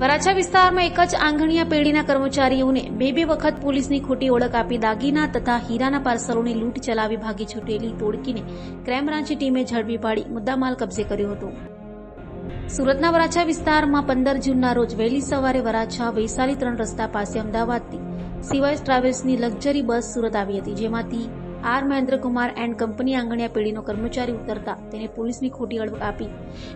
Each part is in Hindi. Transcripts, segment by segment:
વરાછા વિસ્તારમાં એક જ આંગણીયા પેઢીના કર્મચારીઓને બે બે વખત પોલીસની ખોટી ઓળખ આપી દાગીના તથા હીરાના પાર્સલોની લૂંટ ચલાવી ભાગી છૂટેલી ટોળકીને ક્રાઇમ બ્રાન્ચની ટીમે ઝડપી પાડી મુદ્દામાલ કબજે કર્યો હતો. સુરતના વરાછા વિસ્તારમાં પંદર જૂનના રોજ વહેલી સવારે વરાછા વૈશાલી ત્રણ રસ્તા પાસે અમદાવાદથી સિવાય ટ્રાવેલ્સની લક્ઝરી બસ સુરત આવી હતી, જેમાંથી આર મહેન્દ્રકુમાર એન્ડ કંપની આંગણિયા પેઢીનો કર્મચારી ઉતરતા તેને પોલીસની ખોટી ઓળખ આપી,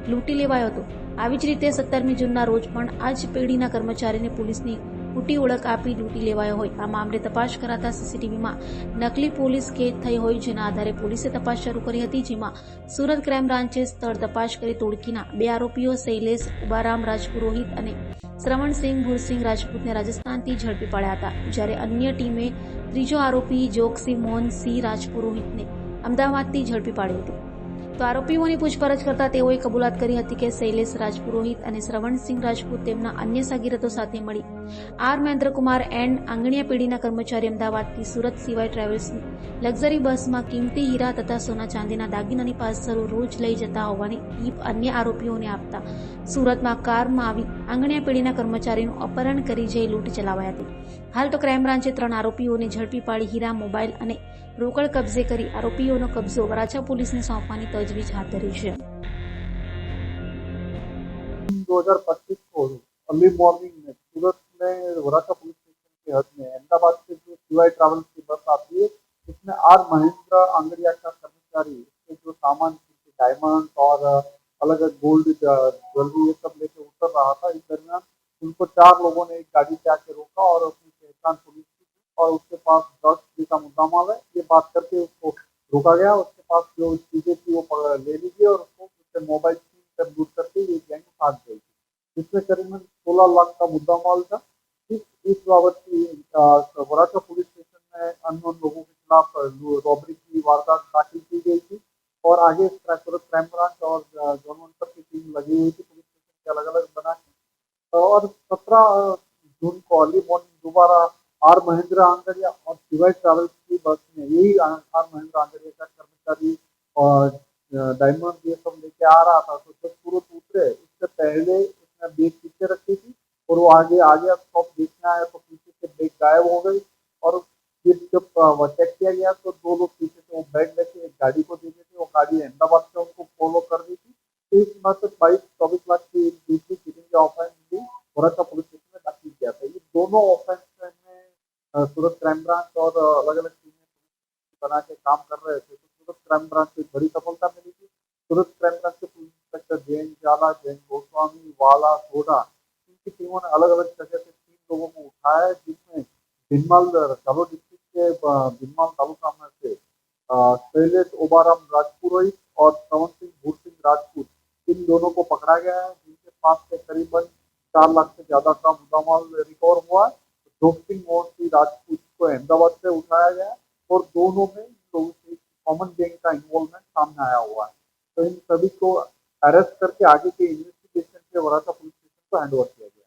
લૂંટી લેવાયો હતો. આવી જ રીતે સત્તરમી જૂનના રોજ પણ આ જ પેઢીના કર્મચારીને પોલીસની ખોટી ઓળખ આપી લૂંટી લેવાયો હોય. આ મામલે તપાસ કરાતા સીસીટીવીમાં નકલી પોલીસ કેદ થઈ હોય જેના આધારે પોલીસે તપાસ શરૂ કરી હતી, જેમાં સુરત ક્રાઇમ બ્રાન્ચે સ્થળ તપાસ કરી તોડકીના બે આરોપીઓ શૈલેષ ઉબારામ રાજપુરોહિત અને શ્રવણસિંહ ભૂરસિંહ રાજપૂતને રાજસ્થાનથી ઝડપી પાડ્યા હતા. જ્યારે અન્ય ટીમે ત્રીજો આરોપી જોગસિંહ મોહનસિંહ રાજપુરોહિતને અમદાવાદથી ઝડપી પાડ્યો હતો. તો આરોપીઓની પૂછપરછ કરતા તેઓએ કબૂલાત કરી હતી કે શૈલેષ રાજપુરોહિત અને શ્રવણસિંહ રાજપૂત તેમના અન્ય સાગીરતો સાથે મળી. આર મહેન્દ્રકુમાર એન્ડ આંગણીયા પેઢીના કર્મચારી અમદાવાદથી સુરત સિવાય ટ્રાવેલ્સની લક્ઝરી બસમાં કિંમતી હીરા તથા સોના ચાંદીના દાગીનાની પાર્સલો રોજ લઈ જતા હોવાની ટીપ અન્ય આરોપીઓને આપતા સુરતમાં કારમાં આવી આંગણીયા પેઢીના કર્મચારીનું અપહરણ કરી જઈ લૂંટ ચલાવાઈ હતી. હાલ તો ક્રાઇમ બ્રાન્ચે ત્રણ આરોપીઓને ઝડપી પાડી હીરા, મોબાઈલ અને રોકડ કબજે કરી આરોપીઓનો કબજો વરાછા પોલીસને સોંપવાની તજવીજ હાથ ધરી છે 2025 को अर्ली मॉर्निंग में सूरत में वराछा पुलिस स्टेशन के हद में अहमदाबाद से जो सीवाई ट्रैवल्स की बस आती है उसमें आर महेंद्र आंगरिया का कर्मचारी उसके जो सामान डायमंड और अलग अलग गोल्ड ज्वेलरी ये सब लेके उतर रहा था इस दरमियान उनको चार लोगों ने एक गाड़ी से आके रोका और अपनी पहचान पुलिस की और उसके पास दस करके उसको रोका गया, उसके पास जो चीज़ें थी वो ले ली गई और उसको उससे मोबाइल छीन कर लूट करके ये गैंग भाग गई। थी जिसमें करीबन सोलह लाख का मुद्दा माल था। इस इस बाबत की वराछा पुलिस स्टेशन में अननोन लोगों के खिलाफ रॉबरी की वारदात दाखिल की गई थी और आगे क्राइम ब्रांच और जोन पर की टीम लगी हुई थी। पुलिस स्टेशन के अलग अलग बना और सत्रह जून को मॉर्निंग दोबारा आर महेंद्र आंगरिया और सिवाई ट्रैवल्स की बस में यही आर महेंद्र आंगरिया का कर्मचारी और डायमंड ये सब लेके आ रहा था। तो जब सूरत उतरे। उससे पहले उसने बैग पीछे रखी थी और वो आगे आ गया स्टॉप देखने आया तो पीछे से बैग गायब हो गई और फिर जब चेक किया गया तो दो लोग पीछे से वो बैग लेके एक गाड़ी को दे दिए थे। वो गाड़ी अहमदाबाद से उनको फॉलो कर रही थी। तो इस मत बाईस चौबीस लाख की एक दूसरी चीटिंग के ऑफेंस भी वराछा पुलिस स्टेशन में दाखिल किया था। ये दोनों ऑफेंस सूरत क्राइम ब्रांच और अलग अलग टीमें बना के काम कर रहे थे तो सूरत क्राइम ब्रांच को बड़ी सफलता मिली थी। सूरत क्राइम ब्रांच के पुलिस इंस्पेक्टर जैन जाला जैन गोस्वामी वाला सोडा इनकी टीमों ने अलग अलग जगह से तीन लोगों को उठाया है, जिसमें भिनमाल जालोर डिस्ट्रिक्ट के भिनमाल तालुका में से शैलेश ओबाराम राजपुरोहित और श्रवण सिंह भूर सिंह राजपूत इन दोनों को पकड़ा गया है जिनके पास से करीबन चार लाख से ज़्यादा का मुद्दामाल रिकवर हुआ है। सिंह मोहन सिंह राजपूत को अहमदाबाद से उठाया गया और दोनों में लोगों से कॉमन गैंग का इन्वॉल्वमेंट सामने आया हुआ है। तो इन सभी को अरेस्ट करके आगे के इन्वेस्टिगेशन के वरासा पुलिस स्टेशन को हैंड ओवर किया गया।